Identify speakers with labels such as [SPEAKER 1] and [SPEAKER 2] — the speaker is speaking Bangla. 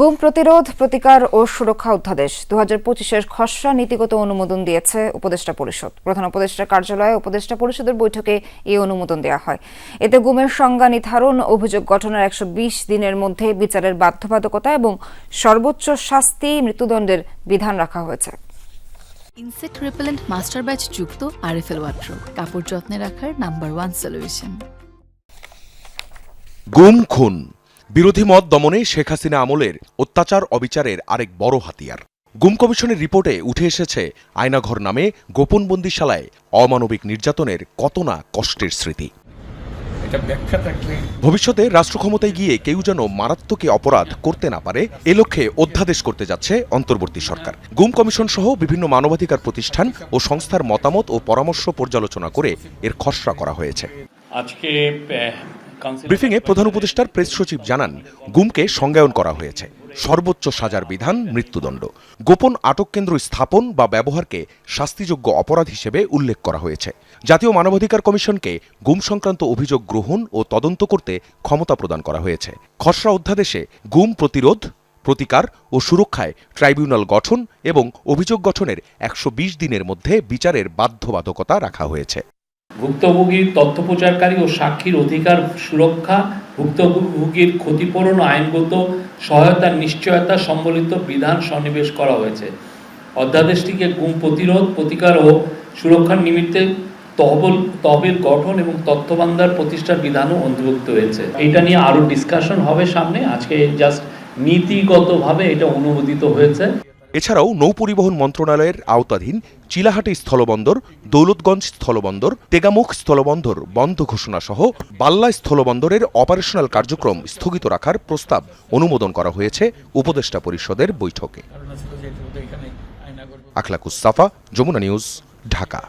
[SPEAKER 1] গুম প্রতিরোধ প্রতিকার ও সুরক্ষা অধ্যাদেশ। দু হাজার পঁচিশের খসড়া নীতিগত অনুমোদন দিয়েছে উপদেষ্টা পরিষদ। প্রধান উপদেষ্টা কার্যালয়ে উপদেষ্টা পরিষদের বৈঠকে এই অনুমোদন দেওয়া হয়। এতে গুমের সংজ্ঞা নির্ধারণ অভিযোগ গঠনের একশো বিশ দিনের মধ্যে বিচারের বাধ্যবাধকতা এবং সর্বোচ্চ শাস্তি মৃত্যুদণ্ডের বিধান রাখা হয়েছে।
[SPEAKER 2] ইনসেক্ট রিপেলেন্ট মাস্টার ব্যাচ যুক্ত আরএফএল ওয়াট্রো কাপড় যত্নে রাখার নাম্বার ওয়ান সলিউশন।
[SPEAKER 3] গুম খুন। বিরোধী মত দমনে শেখ হাসিনা আমলের অত্যাচার অবিচারের আরেক বড় হাতিয়ার। গুম কমিশনের রিপোর্টে উঠে এসেছে আয়নাঘর নামে গোপন বন্দিশালায় অমানবিক নির্যাতনের কত না কষ্টের স্মৃতি। ভবিষ্যতে রাষ্ট্র ক্ষমতায় গিয়ে কেউ যেন মারাত্মকে অপরাধ করতে না পারে এ লক্ষ্যে অধ্যাদেশ করতে যাচ্ছে অন্তর্বর্তী সরকার। গুম কমিশন সহ বিভিন্ন মানবাধিকার প্রতিষ্ঠান ও সংস্থার মতামত ও পরামর্শ পর্যালোচনা করে এর খসড়া করা হয়েছে।
[SPEAKER 4] আজকে
[SPEAKER 3] ব্রিফিংয়ে প্রধান উপদেষ্টার প্রেস সচিব জানান গুমকে সংজ্ঞায়ন করা হয়েছে। সর্বোচ্চ সাজার বিধান মৃত্যুদণ্ড। গোপন আটক কেন্দ্র স্থাপন বা ব্যবহারকে শাস্তিযোগ্য অপরাধ হিসেবে উল্লেখ করা হয়েছে। জাতীয় মানবাধিকার কমিশনকে গুম সংক্রান্ত অভিযোগ গ্রহণ ও তদন্ত করতে ক্ষমতা প্রদান করা হয়েছে। খসড়া অধ্যাদেশে গুম প্রতিরোধ প্রতিকার ও সুরক্ষায় ট্রাইব্যুনাল গঠন এবং অভিযোগ গঠনের একশো বিশ দিনের মধ্যে বিচারের বাধ্যবাধকতা রাখা হয়েছে।
[SPEAKER 4] ভুক্তভোগীর তথ্য প্রচারকারী ও সাক্ষীর অধিকার সুরক্ষা, ভুক্তভোগীর ক্ষতিপূরণ, আইনগত সহায়তার নিশ্চয়তা সম্বলিত বিধান সন্নিবেশ করা হয়েছে। অধ্যাদেশটিকে গুম প্রতিরোধ, প্রতিকার ও সুরক্ষার নিমিত্তে তহবিল তহবিল গঠন এবং তথ্য ভান্ডার প্রতিষ্ঠার বিধানও অন্তর্ভুক্ত হয়েছে। এটা নিয়ে আরও ডিসকাশন হবে সামনে। আজকে জাস্ট নীতিগতভাবে এটা অনুমোদিত হয়েছে।
[SPEAKER 3] এছাড়াও নৌপরিবহন মন্ত্রণালয়ের আওতাধীন চিলাহাটি স্থলবন্দর দৌলতগঞ্জ স্থলবন্দর তেগামুখ স্থলবন্দর বন্ধ ঘোষণা সহ বাল্লা স্থলবন্দরের অপারেশনাল কার্যক্রম স্থগিত রাখার প্রস্তাব অনুমোদন করা হয়েছে উপদেষ্টা পরিষদের বৈঠকে। আখলাকুস সাফা যমুনা নিউজ ঢাকা।